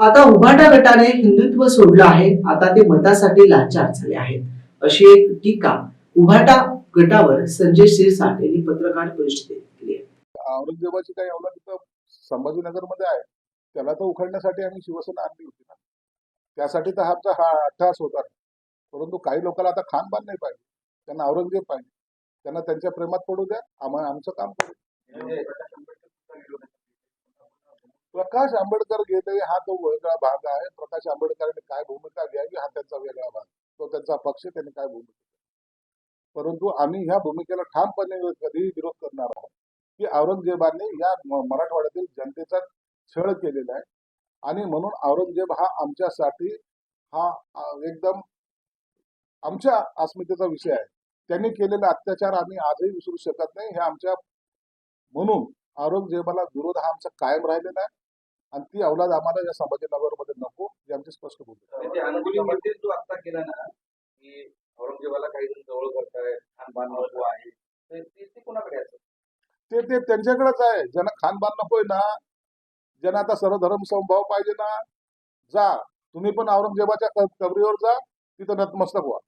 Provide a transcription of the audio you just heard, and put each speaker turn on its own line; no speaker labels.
आता उभाटा गटाने हिंदुत्व सोडलं आहे आता ते मतासाठी लाचार झाले आहेत. अशी एक टीका उभाटा गटावर संजय शिरसाट यांनी पत्रकार परिषदेत केली आहे.
औरंगजेबाची काही औलाद तिथं संभाजीनगरमध्ये आहे त्याला तर उखडण्यासाठी आम्ही शिवसेना आणली होती ना. त्यासाठी तर हा आमचा हा अट्टहास होता परंतु काही लोकांना आता खानबान नाही पाहिजे त्यांना औरंगजेब पाहिजे. त्यांना त्यांच्या प्रेमात पडू द्या आम्हाला आमचं काम करू प्रकाश आंबेडकर घेत आहे हा तो वेगळा भाग आहे. प्रकाश आंबेडकरांनी काय भूमिका घ्यावी हा त्यांचा वेगळा भाग. तो त्यांचा पक्ष त्यांनी काय भूमिका परंतु आम्ही ह्या भूमिकेला ठामपणे कधीही विरोध करणार आहोत. की औरंगजेबाने या मराठवाड्यातील जनतेचा छळ केलेला आहे. आणि म्हणून औरंगजेब हा आमच्यासाठी हा एकदम आमच्या अस्मितेचा विषय आहे. त्यांनी केलेला अत्याचार आम्ही आजही विसरू शकत नाही. हे आमच्या म्हणून औरंगजेबाला विरोध हा आमचा कायम राहिलेला आहे. आणि ती अवलाद आम्हाला या संभाजीनगरमध्ये नको हे आमची स्पष्ट
अंगुलीमध्ये जो आता केला ना की औरंगजेबाला काही जण जवळ करताय खानबान नको आहे ते ते कोणाकडे असतं
ते ते त्यांच्याकडेच आहे. ज्यांना खानबान नकोय ना ज्यांना आता सर्वधर्म समभाव पाहिजे ना जा. तुम्ही पण औरंगजेबाच्या कबरीवर जा तिथं नतमस्तक व्हा.